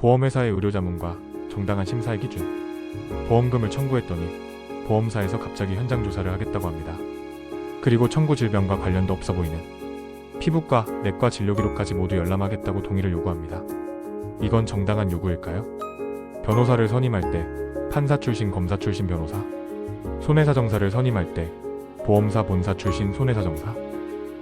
보험회사의 의료자문과 정당한 심사의 기준, 보험금을 청구했더니 보험사에서 갑자기 현장 조사를 하겠다고 합니다. 그리고 청구 질병과 관련도 없어 보이는 피부과, 내과 진료 기록까지 모두 열람하겠다고 동의를 요구합니다. 이건 정당한 요구일까요? 변호사를 선임할 때 판사 출신 검사 출신 변호사, 손해사 정사를 선임할 때 보험사 본사 출신 손해사 정사.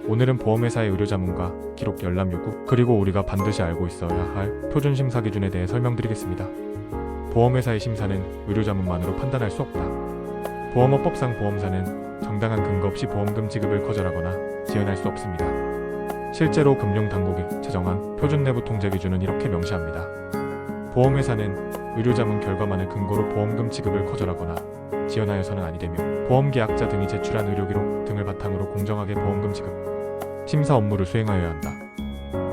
오늘은 보험회사의 의료 자문과 기록 열람 요구, 그리고 우리가 반드시 알고 있어야 할 표준 심사 기준에 대해 설명드리겠습니다. 보험회사의 심사는 의료 자문만으로 판단할 수 없다. 보험업법상 보험사는 정당한 근거 없이 보험금 지급을 거절하거나 지연할 수 없습니다. 실제로 금융당국이 제정한 표준 내부 통제 기준은 이렇게 명시합니다. 보험회사는 의료 자문 결과만을 근거로 보험금 지급을 거절하거나 지연하여서는 아니 되며 보험계약자 등이 제출한 의료기록 등을 바탕으로 공정하게 보험금 지급, 심사 업무를 수행하여야 한다.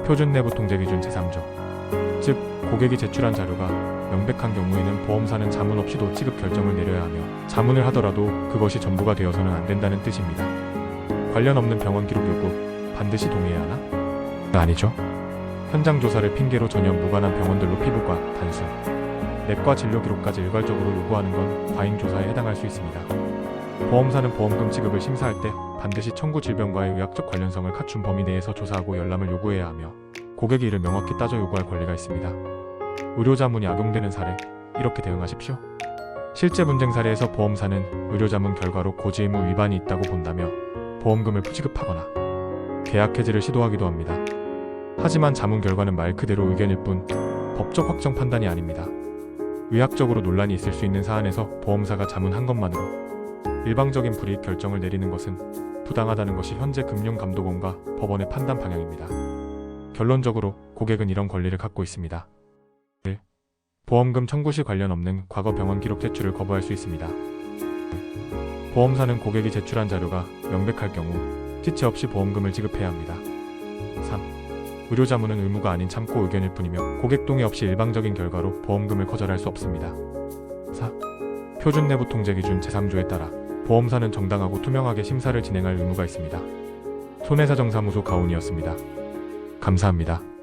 표준 내부 통제 기준 제3조 즉 고객이 제출한 자료가 명백한 경우에는 보험사는 자문 없이도 지급 결정을 내려야 하며 자문을 하더라도 그것이 전부가 되어서는 안 된다는 뜻입니다. 관련 없는 병원 기록 요구 반드시 동의해야 하나? 아니죠. 현장 조사를 핑계로 전혀 무관한 병원들로 피부과, 단순, 내과 진료 기록까지 일괄적으로 요구하는 건 과잉 조사에 해당할 수 있습니다. 보험사는 보험금 지급을 심사할 때 반드시 청구 질병과의 의학적 관련성을 갖춘 범위 내에서 조사하고 열람을 요구해야 하며 고객이 이를 명확히 따져 요구할 권리가 있습니다. 의료자문이 악용되는 사례 이렇게 대응하십시오. 실제 분쟁 사례에서 보험사는 의료자문 결과로 고지 의무 위반이 있다고 본다며 보험금을 부지급하거나 계약 해지를 시도하기도 합니다. 하지만 자문 결과는 말 그대로 의견일 뿐 법적 확정 판단이 아닙니다. 의학적으로 논란이 있을 수 있는 사안에서 보험사가 자문한 것만으로 일방적인 불이익 결정을 내리는 것은 부당하다는 것이 현재 금융감독원과 법원의 판단 방향입니다. 결론적으로 고객은 이런 권리를 갖고 있습니다. 1. 보험금 청구 시 관련 없는 과거 병원 기록 제출을 거부할 수 있습니다. 2. 보험사는 고객이 제출한 자료가 명백할 경우 지체 없이 보험금을 지급해야 합니다. 3. 의료자문은 의무가 아닌 참고 의견일 뿐이며 고객 동의 없이 일방적인 결과로 보험금을 거절할 수 없습니다. 4. 표준 내부 통제 기준 제3조에 따라 보험사는 정당하고 투명하게 심사를 진행할 의무가 있습니다. 손해사정사무소 가온이었습니다. 감사합니다.